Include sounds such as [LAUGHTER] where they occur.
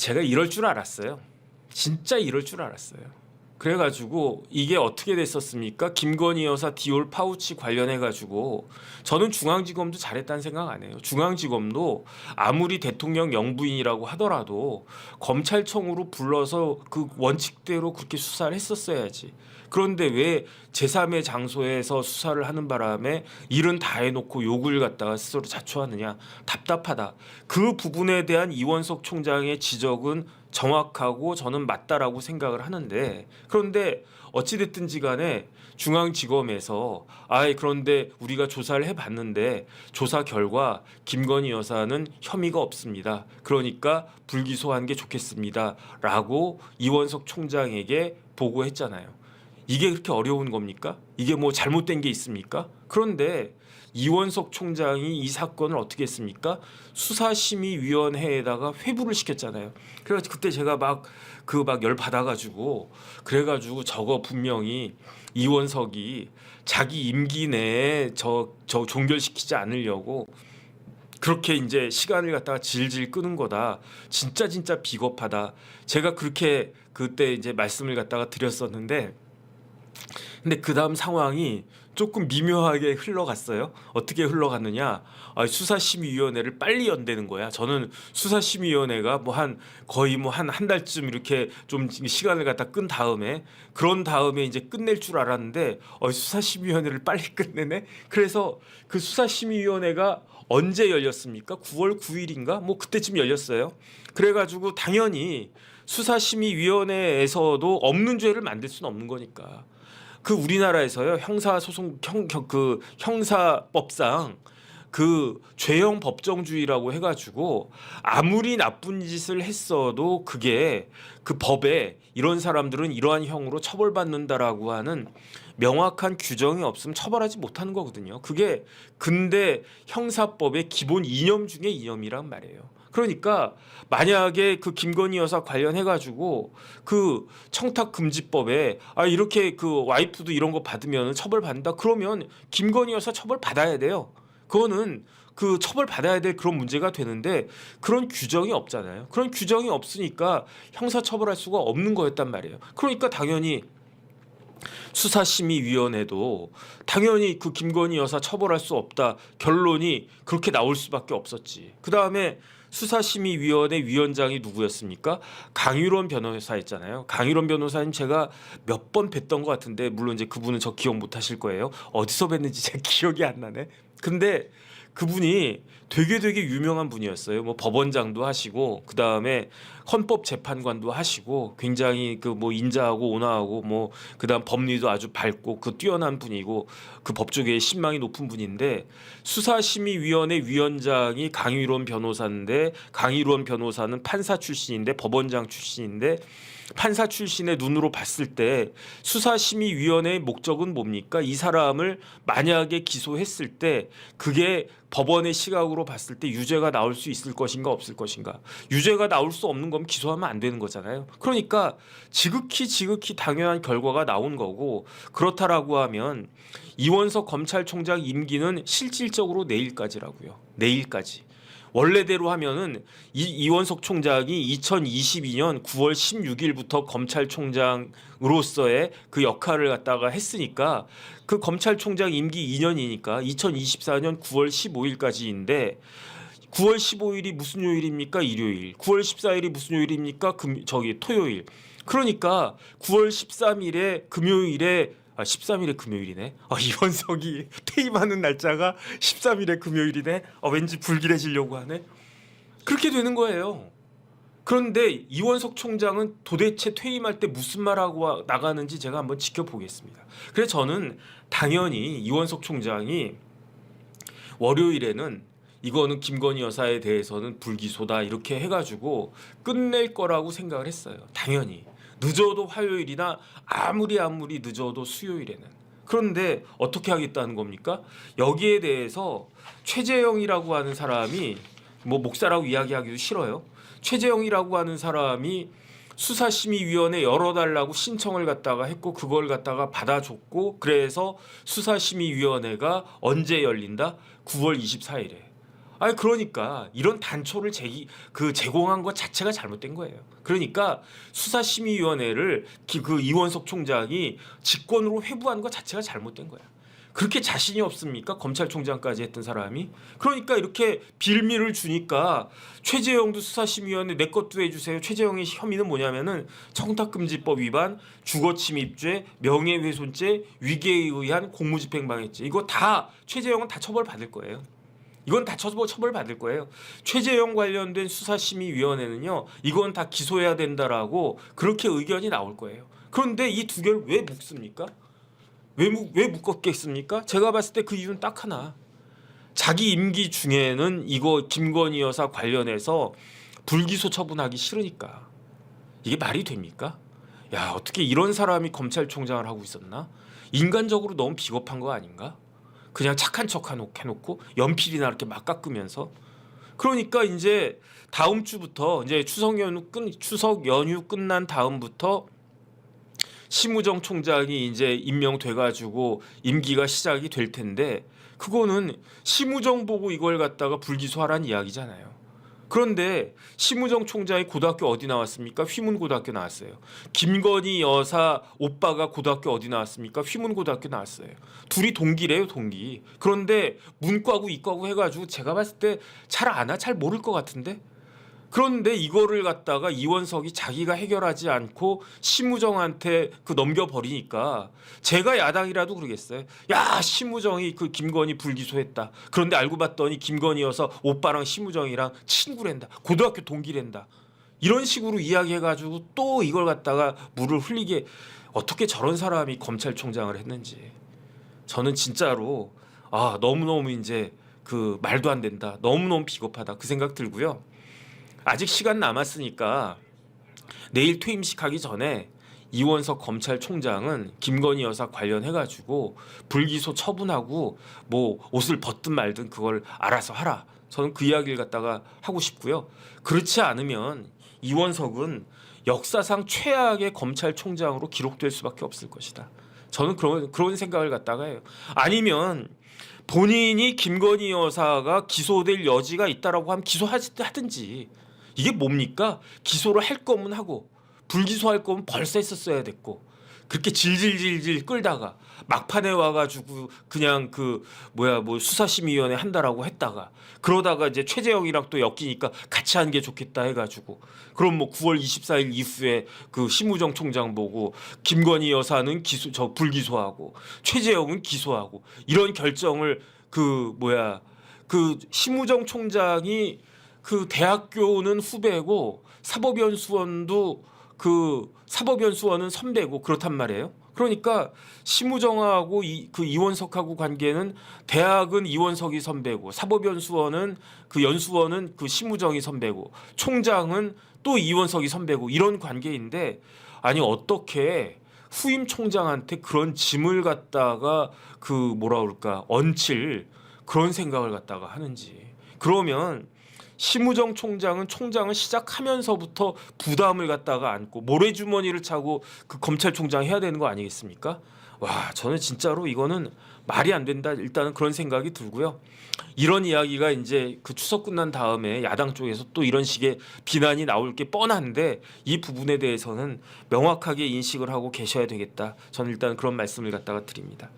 제가 이럴 줄 알았어요. 진짜 이럴 줄 알았어요. 그래가지고 이게 어떻게 됐었습니까? 김건희 여사 디올 파우치 관련해가지고 저는 중앙지검도 잘했다는 생각 안 해요. 중앙지검도 아무리 대통령 영부인이라고 하더라도 검찰청으로 불러서 그 원칙대로 그렇게 수사를 했었어야지. 그런데 왜 제3의 장소에서 수사를 하는 바람에 일은 다 해놓고 욕을 갖다가 스스로 자초하느냐 답답하다. 그 부분에 대한 이원석 총장의 지적은 정확하고 저는 맞다라고 생각을 하는데 그런데 어찌됐든지 간에 중앙지검에서 아이 그런데 우리가 조사를 해봤는데 조사 결과 김건희 여사는 혐의가 없습니다. 그러니까 불기소한 게 좋겠습니다 라고 이원석 총장에게 보고했잖아요. 이게 그렇게 어려운 겁니까? 이게 뭐 잘못된 게 있습니까? 그런데 이원석 총장이 이 사건을 어떻게 했습니까? 수사심의위원회에다가 회부를 시켰잖아요. 그래서 그때 제가 막 그 막 열 받아가지고 그래가지고 저거 분명히 이원석이 자기 임기 내에 저, 저 종결시키지 않으려고 그렇게 이제 시간을 갖다가 질질 끄는 거다. 진짜 진짜 비겁하다. 제가 그렇게 그때 이제 말씀을 갖다가 드렸었는데 근데 그 다음 상황이 조금 미묘하게 흘러갔어요. 어떻게 흘러갔느냐? 아, 수사심의위원회를 빨리 연대는 거야. 저는 수사심의위원회가 뭐 한 거의 뭐 한 한 달쯤 이렇게 좀 시간을 갖다 끈 다음에 그런 다음에 이제 끝낼 줄 알았는데 어, 수사심의위원회를 빨리 [LAUGHS] 끝내네. 그래서 그 수사심의위원회가 언제 열렸습니까? 9월 9일인가? 뭐 그때쯤 열렸어요. 그래가지고 당연히 수사심의위원회에서도 없는 죄를 만들 수는 없는 거니까. 그 우리나라에서요 형사 소송 형그 형사법상 그 죄형 법정주의라고 해가지고 아무리 나쁜 짓을 했어도 그게 그 법에 이런 사람들은 이러한 형으로 처벌받는다라고 하는 명확한 규정이 없으면 처벌하지 못하는 거거든요. 그게 근대 형사법의 기본 이념 중에 이념이란 말이에요. 그러니까 만약에 그 김건희 여사 관련해 가지고 그 청탁 금지법에 아 이렇게 그 와이프도 이런 거 받으면 처벌 받는다 그러면 김건희 여사 처벌 받아야 돼요. 그거는 그 처벌 받아야 될 그런 문제가 되는데 그런 규정이 없잖아요. 그런 규정이 없으니까 형사 처벌할 수가 없는 거였단 말이에요. 그러니까 당연히 수사심의위원회도 당연히 그 김건희 여사 처벌할 수 없다 결론이 그렇게 나올 수밖에 없었지. 그 다음에 수사심의위원회 위원장이 누구였습니까? 강유론 변호사였잖아요. 강유론 변호사님 제가 몇 번 뵀던 것 같은데 물론 이제 그분은 저 기억 못 하실 거예요. 어디서 뵀는지 [LAUGHS] 제 기억이 안 나네. 근데 그분이 되게 되게 유명한 분이었어요. 뭐 법원장도 하시고 그 다음에 헌법 재판관도 하시고 굉장히 그 뭐 인자하고 온화하고 뭐 그다음 법리도 아주 밝고 그 뛰어난 분이고 그 법조계에 신망이 높은 분인데 수사심의위원회 위원장이 강유론 변호사인데 강유론 변호사는 판사 출신인데 법원장 출신인데 판사 출신의 눈으로 봤을 때 수사심의위원회의 목적은 뭡니까? 이 사람을 만약에 기소했을 때 그게 법원의 시각으로 봤을 때 유죄가 나올 수 있을 것인가 없을 것인가? 유죄가 나올 수 없는 거면 기소하면 안 되는 거잖아요. 그러니까 지극히 지극히 당연한 결과가 나온 거고 그렇다라고 하면 이원석 검찰총장 임기는 실질적으로 내일까지라고요. 내일까지. 원래대로 하면은 이 이원석 총장이 2022년 9월 16일부터 검찰총장으로서의 그 역할을 갖다가 했으니까 그 검찰총장 임기 2년이니까 2024년 9월 15일까지인데 9월 15일이 무슨 요일입니까? 일요일. 9월 14일이 무슨 요일입니까? 금 저기 토요일. 그러니까 9월 13일에 금요일에 아 13일에 금요일이네. 아 이원석이 [LAUGHS] 퇴임하는 날짜가 13일에 금요일이네. 아 왠지 불길해지려고 하네. 그렇게 되는 거예요. 그런데 이원석 총장은 도대체 퇴임할 때 무슨 말하고 나가는지 제가 한번 지켜보겠습니다. 그래서 저는 당연히 이원석 총장이 월요일에는 이거는 김건희 여사에 대해서는 불기소다 이렇게 해가지고 끝낼 거라고 생각을 했어요. 당연히 늦어도 화요일이나 아무리 아무리 늦어도 수요일에는 그런데 어떻게 하겠다는 겁니까? 여기에 대해서 최재형이라고 하는 사람이 뭐 목사라고 이야기하기도 싫어요. 최재형이라고 하는 사람이 수사심의위원회 열어달라고 신청을 갖다가 했고 그걸 갖다가 받아줬고 그래서 수사심의위원회가 언제 열린다? 9월 24일에. 아니 그러니까 이런 단초를 제기 그 제공한 것 자체가 잘못된 거예요. 그러니까 수사심의위원회를 기- 그 이원석 총장이 직권으로 회부한 것 자체가 잘못된 거야. 그렇게 자신이 없습니까? 검찰총장까지 했던 사람이. 그러니까 이렇게 빌미를 주니까 최재형도 수사심의위원회 내 것도 해주세요. 최재형의 혐의는 뭐냐면은 청탁금지법 위반, 주거침입죄, 명예훼손죄, 위계에 의한 공무집행방해죄 이거 다 최재형은 다 처벌 받을 거예요. 이건 다 처벌 처벌 받을 거예요. 최재형 관련된 수사심의위원회는요, 이건 다 기소해야 된다라고 그렇게 의견이 나올 거예요. 그런데 이 두 개를 왜 묶습니까? 왜, 묶- 왜 묶었겠습니까? 제가 봤을 때 그 이유는 딱 하나. 자기 임기 중에는 이거 김건희 여사 관련해서 불기소 처분하기 싫으니까. 이게 말이 됩니까? 야, 어떻게 이런 사람이 검찰총장을 하고 있었나? 인간적으로 너무 비겁한 거 아닌가? 그냥 착한 척 해놓- 해놓고 연필이나 이렇게 막 깎으면서 그러니까 이제 다음 주부터 이제 추석 연휴 끝 추석 연휴 끝난 다음부터 심우정 총장이 이제 임명돼 가지고 임기가 시작이 될 텐데 그거는 심우정 보고 이걸 갖다가 불기소하라는 이야기잖아요. 그런데 심우정 총장이 고등학교 어디 나왔습니까? 휘문고등학교 나왔어요. 김건희 여사 오빠가 고등학교 어디 나왔습니까? 휘문고등학교 나왔어요. 둘이 동기래요, 동기. 그런데 문과고 이과고 해가지고 제가 봤을 때 잘 아나 잘 모를 것 같은데. 그런데 이거를 갖다가 이원석이 자기가 해결하지 않고 심우정한테 그 넘겨버리니까 제가 야당이라도 그러겠어요. 야 심우정이 그 김건희 불기소했다. 그런데 알고 봤더니 김건희여서 오빠랑 심우정이랑 친구랜다. 고등학교 동기랜다. 이런 식으로 이야기해가지고 또 이걸 갖다가 물을 흘리게 어떻게 저런 사람이 검찰총장을 했는지 저는 진짜로 아 너무 너무 이제 그 말도 안 된다. 너무 너무 비겁하다 그 생각 들고요. 아직 시간 남았으니까 내일 퇴임식 하기 전에 이원석 검찰총장은 김건희 여사 관련해 가지고 불기소 처분하고 뭐 옷을 벗든 말든 그걸 알아서 하라. 저는 그 이야기를 갖다가 하고 싶고요. 그렇지 않으면 이원석은 역사상 최악의 검찰총장으로 기록될 수밖에 없을 것이다. 저는 그런 그런 생각을 갖다가 해요. 아니면 본인이 김건희 여사가 기소될 여지가 있다라고 하면 기소하든지 이게 뭡니까? 기소를 할 거면 하고 불기소할 거면 벌써 했었어야 됐고 그렇게 질질질질 끌다가 막판에 와가지고 그냥 그 뭐야 뭐 수사심의위원회 한다라고 했다가 그러다가 이제 최재형이랑 또 엮이니까 같이 하는 게 좋겠다 해가지고 그럼 뭐 9월 24일 이후에 그 심우정 총장 보고 김건희 여사는 기소 저 불기소하고 최재형은 기소하고 이런 결정을 그 뭐야 그 심우정 총장이 그 대학교는 후배고 사법연수원도 그 사법연수원은 선배고 그렇단 말이에요. 그러니까 심우정하고 이, 그 이원석하고 관계는 대학은 이원석이 선배고 사법연수원은 그 연수원은 그 심우정이 선배고 총장은 또 이원석이 선배고 이런 관계인데 아니 어떻게 후임 총장한테 그런 짐을 갖다가 그 뭐라 그럴까 얹힐 그런 생각을 갖다가 하는지 그러면 심우정 총장은 총장을 시작하면서부터 부담을 갖다가 안고 모래주머니를 차고 그 검찰총장 해야 되는 거 아니겠습니까? 와 저는 진짜로 이거는 말이 안 된다 일단은 그런 생각이 들고요. 이런 이야기가 이제 그 추석 끝난 다음에 야당 쪽에서 또 이런 식의 비난이 나올 게 뻔한데 이 부분에 대해서는 명확하게 인식을 하고 계셔야 되겠다. 저는 일단 그런 말씀을 갖다가 드립니다.